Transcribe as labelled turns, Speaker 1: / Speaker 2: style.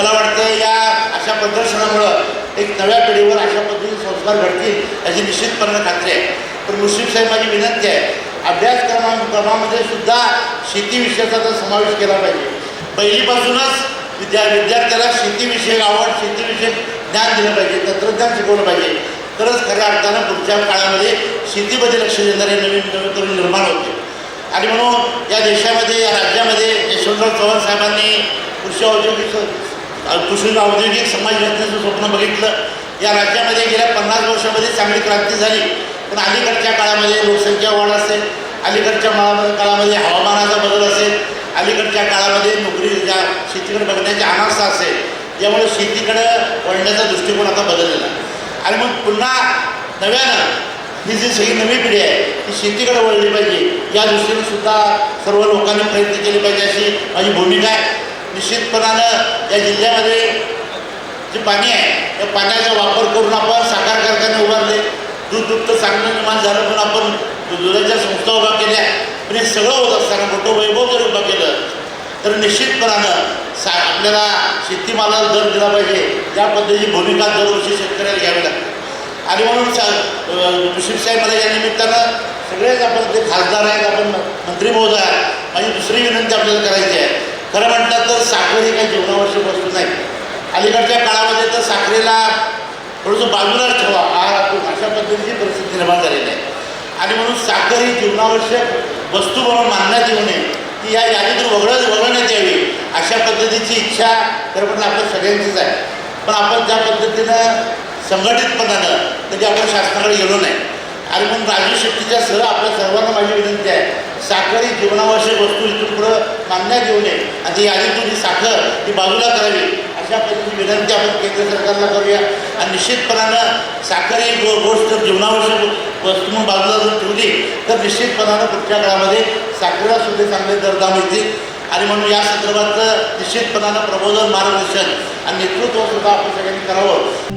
Speaker 1: मला वाटतं या अशा प्रदर्शनामुळं एक नव्या पिढीवर अशा पद्धतीने संस्कार घडतील याची निश्चितपणे खात्री आहे. पण मुश्रीफ साहेब माझी विनंती आहे अभ्यासक्रमा क्रमामध्ये सुद्धा शेतीविषयाचा तर समावेश केला पाहिजे. पहिलीपासूनच विद्या विद्यार्थ्याला शेतीविषयक आवड शेतीविषयक ज्ञान दिलं पाहिजे तंत्रज्ञान शिकवलं पाहिजे. तरच खऱ्या अर्थानं पुढच्या काळामध्ये शेतीमध्ये लक्ष देणारे नवीन नवीन तरुण निर्माण होते आणि म्हणून या देशामध्ये या राज्यामध्ये यशवंतराव चव्हाण साहेबांनी कृषी औद्योगिक कृषी औद्योगिक समाज रचनेचं स्वप्न बघितलं. या राज्यामध्ये गेल्या पन्नास वर्षामध्ये चांगली क्रांती झाली. पण अलीकडच्या काळामध्ये लोकसंख्या वाढ असेल. अलीकडच्या काळामध्ये काळामध्ये हवामानाचा बदल असेल. अलीकडच्या काळामध्ये नोकरी ज्या शेतीकडे बघण्याची अनावस्था असेल. त्यामुळे शेतीकडं वळण्याचा दृष्टिकोन आता बदललेला आणि मग पुन्हा नव्यानं ही जी सगळी नवी पिढी आहे ती शेतीकडे वळली पाहिजे. या दृष्टीने सुद्धा सर्व लोकांनी प्रयत्न केले पाहिजे अशी माझी भूमिका आहे. निश्चितपणानं या जिल्ह्यामध्ये जे पाणी आहे त्या पाण्याचा वापर करून आपण साखर कारखाने उभारले दूध तर चांगलं निर्माण झालं पण आपण दुधाच्या संस्था उभा केल्या पण हे सगळं होत असताना मोठं वैभव जर उभं केलं तर निश्चितपणानं सा आपल्याला शेतीमालाला दर दिला पाहिजे त्या पद्धतीची भूमिका दरवर्षी शेतकऱ्याला घ्यावी लागते. आणि म्हणून सा मुश्रीफ साहेब मला या निमित्तानं सगळेच आपण ते खासदार आहेत आपण मंत्री महोदय आहेत माझी दुसरी विनंती आपल्याला करायची आहे खरं म्हटलं तर साखर ही काही जीवनावश्यक वस्तू नाही. अलीकडच्या काळामध्ये तर साखरेला थोडंसं बाजूलाच ठेवा आहारातून अशा पद्धतीची परिस्थिती निर्माण झालेली आहे. आणि म्हणून साखर ही जीवनावश्यक वस्तू म्हणून मानण्यात येऊ नये. ती या यादीतून वगळत वगळण्यात यावी अशा पद्धतीची इच्छा खरं म्हटलं आपल्या सगळ्यांचीच आहे. पण आपण ज्या पद्धतीनं संघटितपणानं तरी आपण शासनाकडे गेलो नाही. आणि म्हणून राजू शेट्टीच्या सह आपल्या सर्वांना माझी विनंती आहे साखर ही जीवनावश्यक वस्तू इथून पुढं मानण्यात येऊ नये. आणि ती यादीतून ही साखर ही बाजूला करावी. अशा पद्धतीची विनंती आपण केंद्र सरकारला करूया. आणि निश्चितपणानं साखर ही गो गोष्ट जीवनावश्यक वस्तू म्हणून बाजूला जर ठेवली तर निश्चितपणानं पुढच्या काळामध्ये साखरेला सुद्धा चांगले दरदाम मिळतील आणि म्हणून या संदर्भात निश्चितपणानं प्रबोधन मार्गदर्शन आणि नेतृत्व सुद्धा आपण सगळ्यांनी करावं.